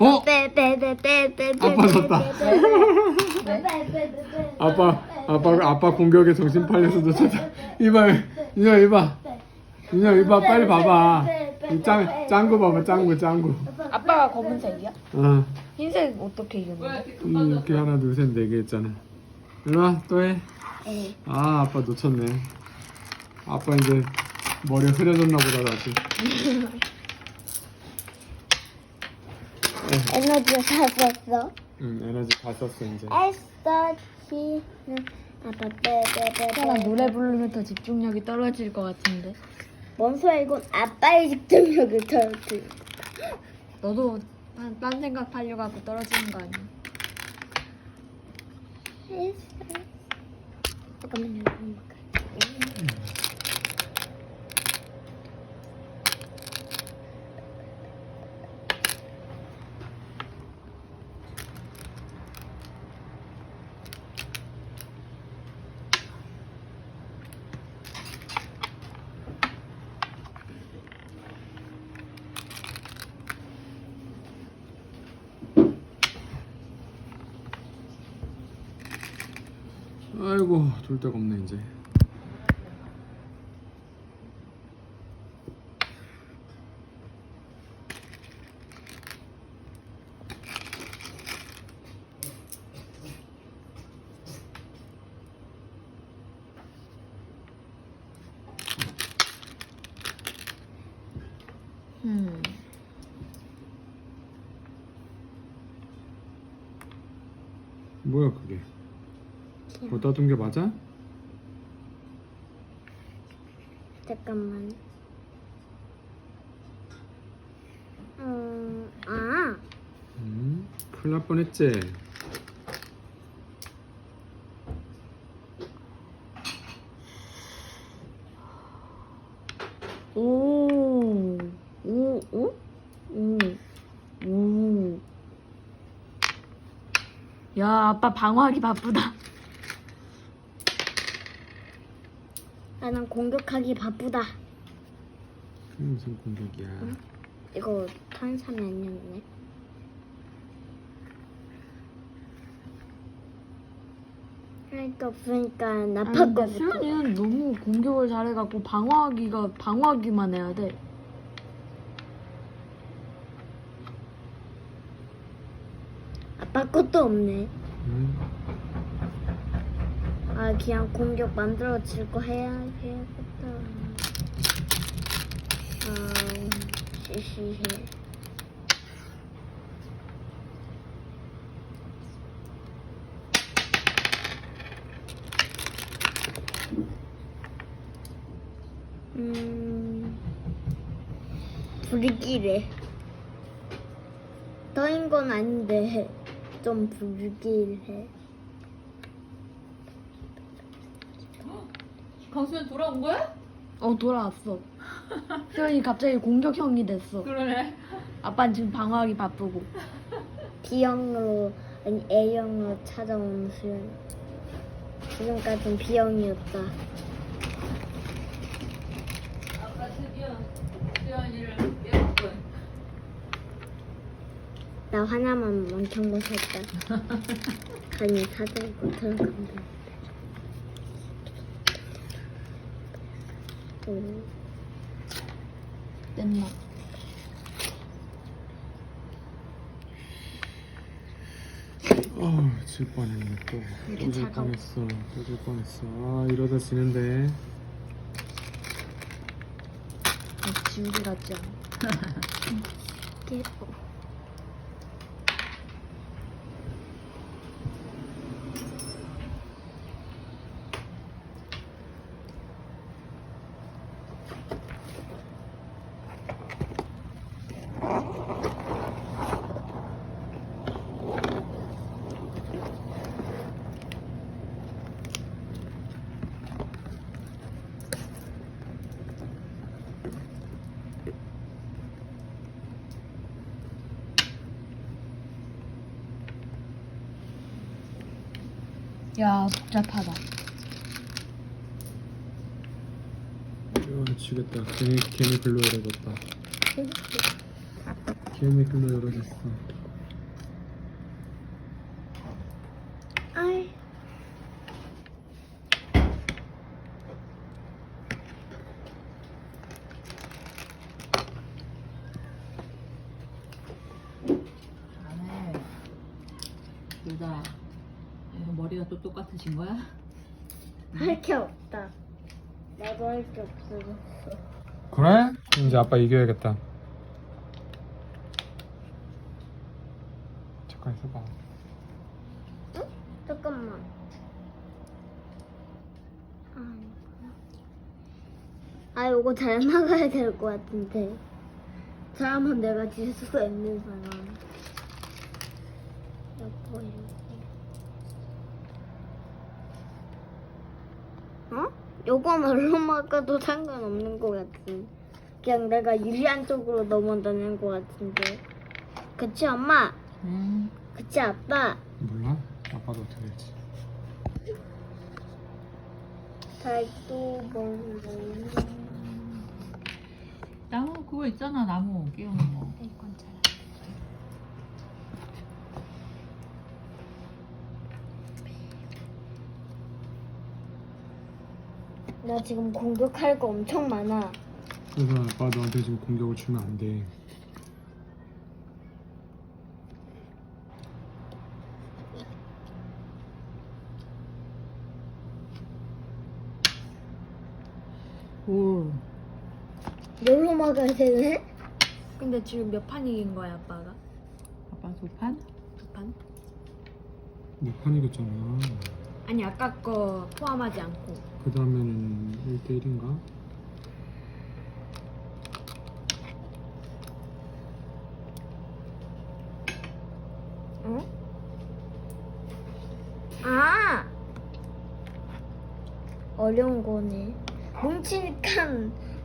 어? 아빠 졌다. 아빠 아빠 아빠 공격에 정신 팔려서 놓쳤다. 이봐 인형 이봐 인형 이봐 빨리 봐봐. 이짱 짱구 봐봐 짱구 짱구. 아빠가 검은색이야? 어 흰색 어떻게 이겼는데? 음, 이렇게 하나 둘 셋 네 개 했잖아. 일로와 또 해. 네. 아 아빠 놓쳤네. 아빠 이제 머리 흐려졌나 보다 다시. 에너지 다 썼어. 응 에너지 다 썼어 이제. 애써 싫어. 아빠 빼빼빼빼. 태연아 노래 부르면 더 집중력이 떨어질 것 같은데 뭔 소리야 이건 아빠의 집중력을 떨어뜨. 너도 딴, 딴 생각 하려고 하고 떨어지는 거 아니야? 잠깐만요. 아이고 둘 데가 없네 이제. 음. 뭐야 그게? 뭐 따둔 게 맞아? 잠깐만. 음, 아, 음, 큰일 날 뻔했지. 오, 오, 오, 오, 오. 야, 아빠 방어하기 바쁘다. 나는 공격하기 바쁘다. 무슨 공격이야? 이거 탄삼이 아니었네. 할게 없으니까 아니, 나빠 근데 거부터. 수현이는 너무 공격을 잘해갖고 방어하기가 방어하기만 해야 돼. 아빠 것도 없네. 음, 아 그냥 공격 만들어질 거 해야 해야겠다. 아 시시해. 음 불길해. 떠인 건 아닌데 좀 불길해. 강수현 돌아온 거야? 어 돌아왔어. 수현이 갑자기 공격형이 됐어. 그러네. 아빠는 지금 방어하기 바쁘고. B형으로 아니 A형으로 찾아온 수연 지금까지는 B형이었다 아까 드디어 수현이를 깨웠군. 나 하나만 거 샀다 간이 사들고 들어간다 오, 뗀나. 아, 질 뻔했네 또. 이렇게 또질 차가워. 뻔했어. 또질 뻔했어. 아, 이러다 지는데. 지우개 같지 않아? 예뻐 야 복잡하다. 아, 지겠다. 괜히 괜히 글로 오래졌다. 기현이 글로 열어줬어. 아이. 안해. 둘다 머리가 또 똑같으신 거야? 할 게 없다. 나도 할 게 없어졌어. 그래? 이제 아빠 이겨야겠다. 잠깐 있어봐. 잠깐만. 아, 아 이거 잘 나가야 될 것 같은데. 잘하면 내가 질 수가 있는 사람. 여보 여기. 어? 요거 얼마가도 상관없는 것 같은. 그냥 내가 유리한 쪽으로 넘어다니는 것 같은데. 그치 엄마? 음. 그치 아빠? 몰라? 아빠도 어떻게 될지. 달도 멀고. 나무 그거 있잖아 나무 끼우는 거. 이건 잘. 나 지금 공격할 거 엄청 많아. 그래서 아빠 너한테 지금 공격을 주면 안 돼. 오. 열로 막아야 되네? 근데 지금 몇 판 이긴 거야 아빠가? 아빠 두 판? 두 판? 몇판 이겼잖아. 아니 아까 거 포함하지 않고 그 다음에는 1대1인가? 어? 아! 어려운 거네. 뭉치니까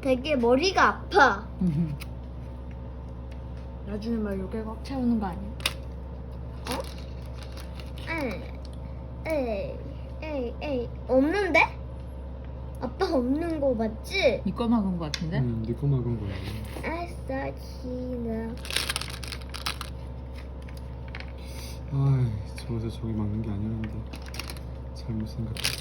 되게 머리가 아파. 나중에 막 이렇게 꽉 채우는 거 아니야? 에이, 에이, 에이. 없는데? 아빠 없는 거 맞지? 니꺼 막은 거 같은데? 응, 네거 막은 거야. 아싸, 키나. 아이, 저기서 저기 막는 게 아니었는데. 잘못 생각했어.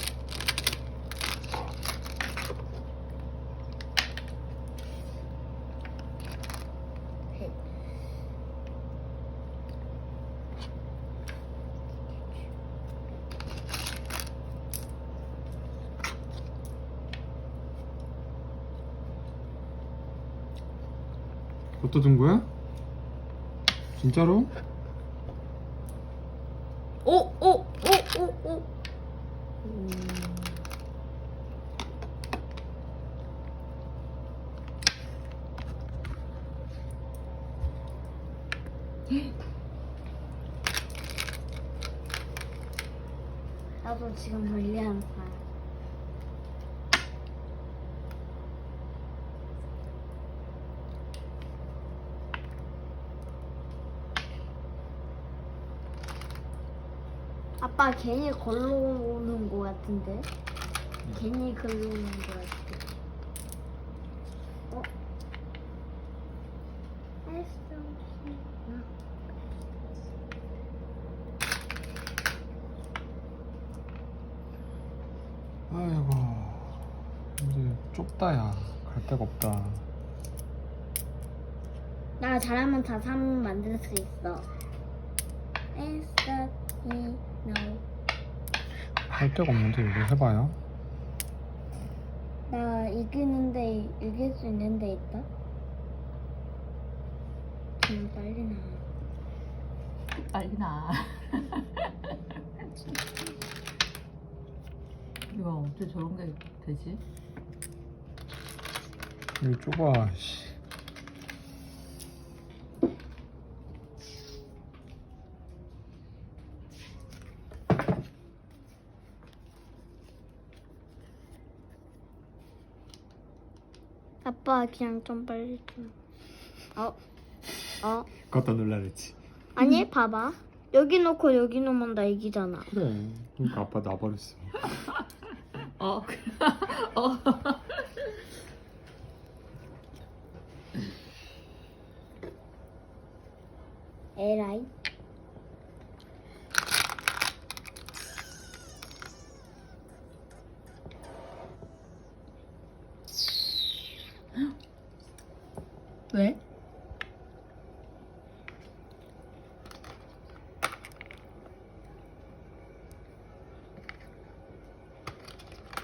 둔 거야? 진짜로? 오, 오, 오, 오, 오. 나도 지금 불리한 판. 괜히 걸러오는 거 같은데? 괜히 걸러오는 거 같아. 어? 했어. 나. 아이고 이제 좁다 야 갈 데가 없다 나 잘하면 다 3 만들 수 있어. no. 할 데가 없는데 이거 해봐요 나 이기는데 이길 수 있는 데 있다. 좀 빨리 나. 빨리 나. 이거 어떻게 저런 게 되지? 여기 좁아 씨. 아빠 그냥 좀 빨리 좀. 어? 어? 깜짝 놀라랬지 아니 봐봐. 여기 놓고 여기 놓으면 나 이기잖아. 그래 그러니까 아빠 놔버렸어 어. 어. 에라이. 왜?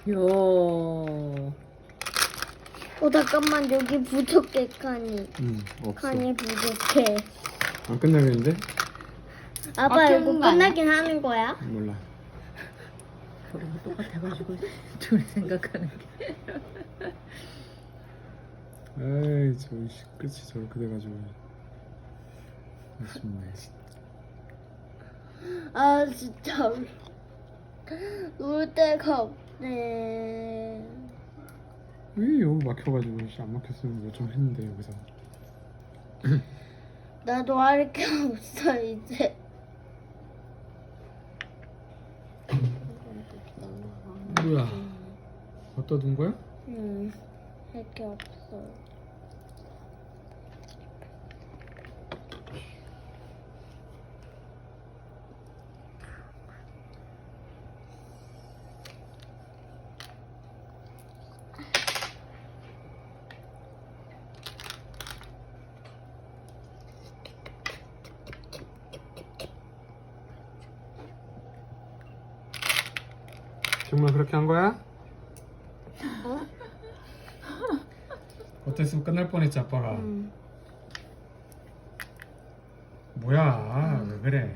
요. 어 잠깐만 여기 부족해 칸이. 응 없어 칸이 부족해. 안 끝나겠는데? 아빠 아, 이거 거 아니야? 끝나긴 하는 거야? 몰라 저랑 똑같아가지고 둘이 생각하는 게. 에이 저 씨, 끝이 저렇게 돼가지고. 아쉽네. 아 진짜. 놀 데가 없네. 왜 여기 막혀가지고 씨, 안 막혔으면 뭐좀 했는데 여기서. 나도 할 게 없어 이제. 뭐야? 어디다 둔 거야? 응, 할게 없어. 정말 그렇게 한 거야? 어? 어땠으면 끝날 뻔했지 아빠가 응. 뭐야 왜 그래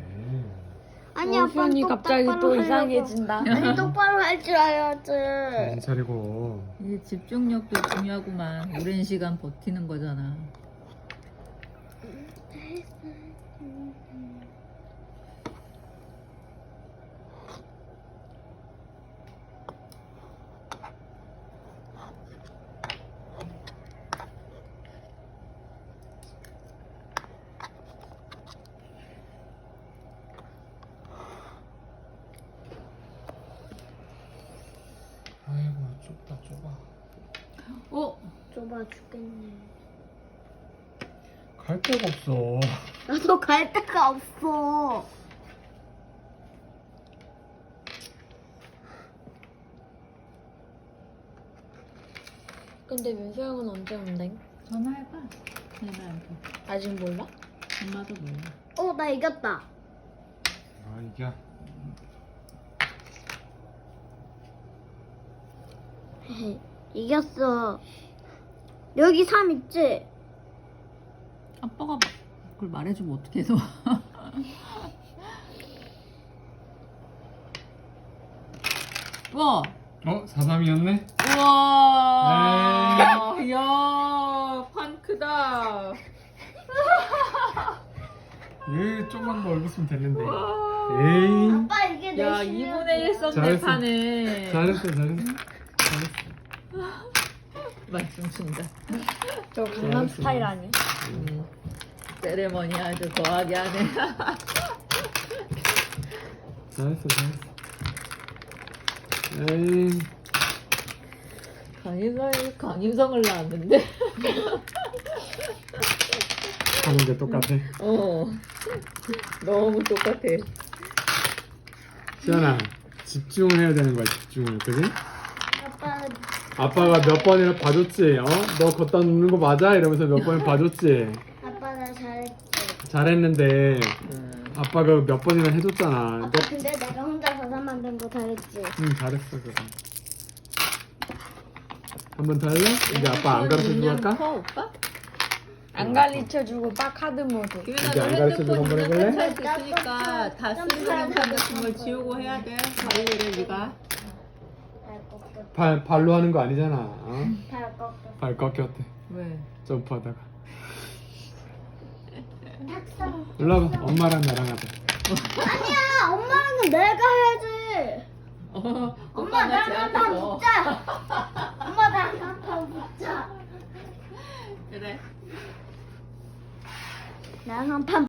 아니 어, 아빠 수연이 갑자기 또 이상해진다. 아니 똑바로 할 줄 알아야지. 정신 차리고 이게 집중력도 중요하구만. 오랜 시간 버티는 거잖아. 아이고 좁다 좁아 어? 좁아 죽겠네. 갈 데가 없어 나도 갈 데가 없어. 근데 민서형은 언제 온대? 전화해봐. 얘나한테. 아직 몰라? 엄마도 몰라. 어, 나 이겼다. 아 이게 이겼어. 여기 3 있지? 아빠가 막 그걸 말해주면 어떻게 해서? 와, 어? 4-3이었네? 우와, 야, 판 크다. 에 좀만 더 얼었으면 됐는데 에이 아빠 이게 내 야, 실력이야. 2분의 1 썼네 잘했어. 판에. 잘했어 잘했어 잘했어 말씀 준다. 저 강남 잘했어. 스타일 아니야? 음, 세레머니 아주 거하게 하네. 잘했어 잘했어 에이 강인성이 강인성을 낳았는데. 하는 게 똑같아 어, 너무 똑같아. 시연아 집중해야 되는 거야 집중을 그지? 아빠 아빠가 몇 번이나 봐줬지 어? 너 걷다 놓는 거 맞아? 이러면서 몇 번을 봐줬지 아빠 나 잘했지. 잘했는데 음, 아빠가 몇 번이나 해줬잖아 아빠 근데 내가 혼자 가사 만든 거 잘했지. 응 잘했어 그거 한번 더 할래? 이제 아빠 안 가르쳐 주고 할까? 커, 오빠? 안 가르쳐 주고 빡 카드 모드. 기민아 이제 너 안 가르쳐 주고 핸드폰 한번 해볼래? 탈수 있으니까 다 쓰는 영상 같은 걸 지우고 해야 돼. 관리를 네가. 발 발로 하는 거 아니잖아 어? 발 꺾여. 발 꺾였대 왜? 점프하다가 탁상. 일로 와봐 엄마랑 나랑 하자 아니야, 엄마는 내가 해야지. 어, 엄마 나랑 쟤한테 한판 줘. 붙자. 엄마 나랑 한판 붙자. 그래. 나랑 한판